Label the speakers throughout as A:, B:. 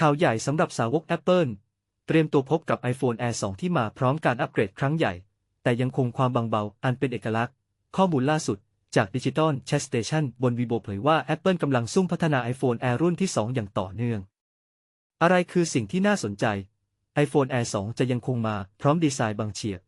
A: ข่าวใหญ่สำหรับสาวก Apple เตรียมตัวพบกับ iPhone Air 2 ที่มาพร้อมการอัปเกรดครั้งใหญ่ แต่ยังคงความบางเบา อันเป็นเอกลักษณ์ ข้อมูลล่าสุด จาก Digital Chat Station บน Weibo เผยว่า Apple กำลังซุ่มพัฒนา iPhone Air รุ่นที่ 2 อย่างต่อเนื่อง อะไรคือสิ่งที่น่าสนใจ iPhone Air 2 จะยังคงมาพร้อมดีไซน์บางเฉียบ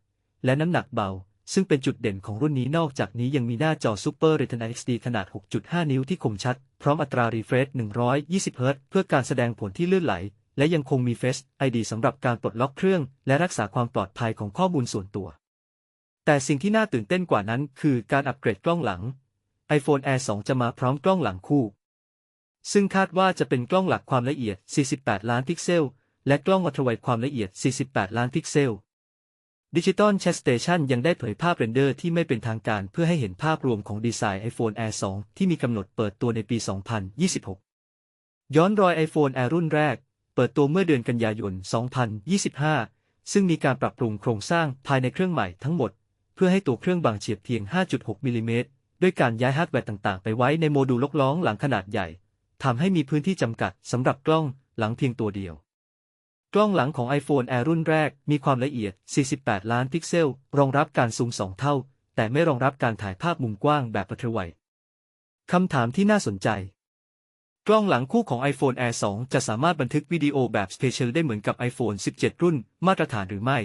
A: และน้ำหนักเบา ซึ่งเป็นจุดเด่นของรุ่นนี้นอกจากนี้ยังมีหน้าจอ Super Retina XD ขนาด 6.5 นิ้วที่คมชัด พร้อมอัตรา refresh 120 Hz เพื่อการแสดงผลที่ลื่นไหล และยังคงมี Face ID สำหรับการปลดล็อกเครื่อง และรักษาความปลอดภัยของข้อมูลส่วนตัว แต่สิ่งที่น่าตื่นเต้นกว่านั้นคือการอัปเกรดกล้องหลัง iPhone Air 2 จะมาพร้อมกล้องหลังคู่ ซึ่งคาดว่าจะเป็นกล้องหลักความละเอียด 48 ล้านพิกเซล และกล้องอัตราไวความละเอียด 48 ล้านพิกเซล Digital Chat Station ยังได้เผยภาพเรนเดอร์ที่ไม่เป็นทางการเพื่อให้เห็นภาพรวมของดีไซน์ iPhone Air 2 ที่มีกำหนดเปิดตัวในปี 2026 ย้อนรอย iPhone Air รุ่นแรก เปิดตัวเมื่อเดือนกันยายน 2025 ซึ่งมีการปรับปรุงโครงสร้างภายในเครื่องใหม่ทั้งหมด เพื่อให้ตัวเครื่องบางเฉียบเพียง 5.6 มิลลิเมตรด้วยการย้ายฮาร์ดแวร์ต่างๆ ไปไว้ในโมดูลล็อกล้องหลังขนาดใหญ่ทำให้มีพื้นที่จำกัดสำหรับกล้องหลังเพียงตัวเดียว กล้องหลังของ iPhone Air รุ่นแรกมีความละเอียด 48 ล้านพิกเซล รองรับการซูม 2 เท่า แต่ไม่รองรับการถ่ายภาพมุมกว้างแบบอัลตราไวคำถามที่น่าสนใจ กล้องหลังคู่ของ iPhone Air 2 จะสามารถบันทึกวิดีโอแบบ Spatial ได้เหมือนกับ iPhone 17 รุ่น มาตรฐานหรือไม่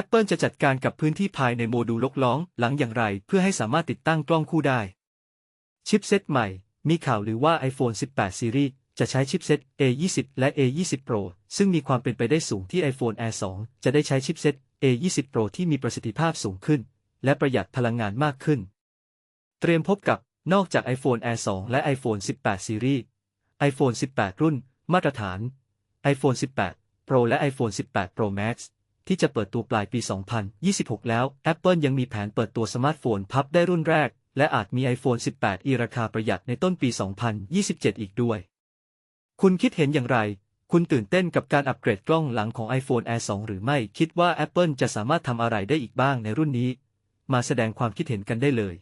A: Apple จะจัดการกับพื้นที่ภายในโมดูลลกล้องหลังอย่างไร เพื่อให้สามารถติดตั้งกล้องคู่ได้ ชิปเซตใหม่ มีข่าวหรือว่า iPhone 18 Series จะใช้ชิปเซต A20 และ A20 Pro ซึ่งมีความเป็นไปได้สูงที่ iPhone Air 2 จะได้ใช้ชิปเซต A20 Pro ที่มีประสิทธิภาพสูงขึ้น และประหยัดพลังงานมากขึ้น เตรียมพบกับนอกจาก iPhone Air 2 และ iPhone 18 Series iPhone 18 รุ่น มาตรฐาน iPhone 18 Pro และ iPhone 18 Pro Max ที่จะเปิดตัวปลายปี 2026 แล้ว Apple ยังมีแผนเปิดตัวสมาร์ทโฟนพับได้รุ่นแรก และอาจมี iPhone 18อีราคาประหยัดในต้นปี 2027 อีกด้วย คุณคิดเห็นอย่างไร คุณตื่นเต้นกับการอัปเกรดกล้องหลังของ iPhone Air 2 หรือไม่ คิดว่า Apple จะสามารถทำอะไรได้อีกบ้างในรุ่นนี้ มาแสดงความคิดเห็นกันได้เลย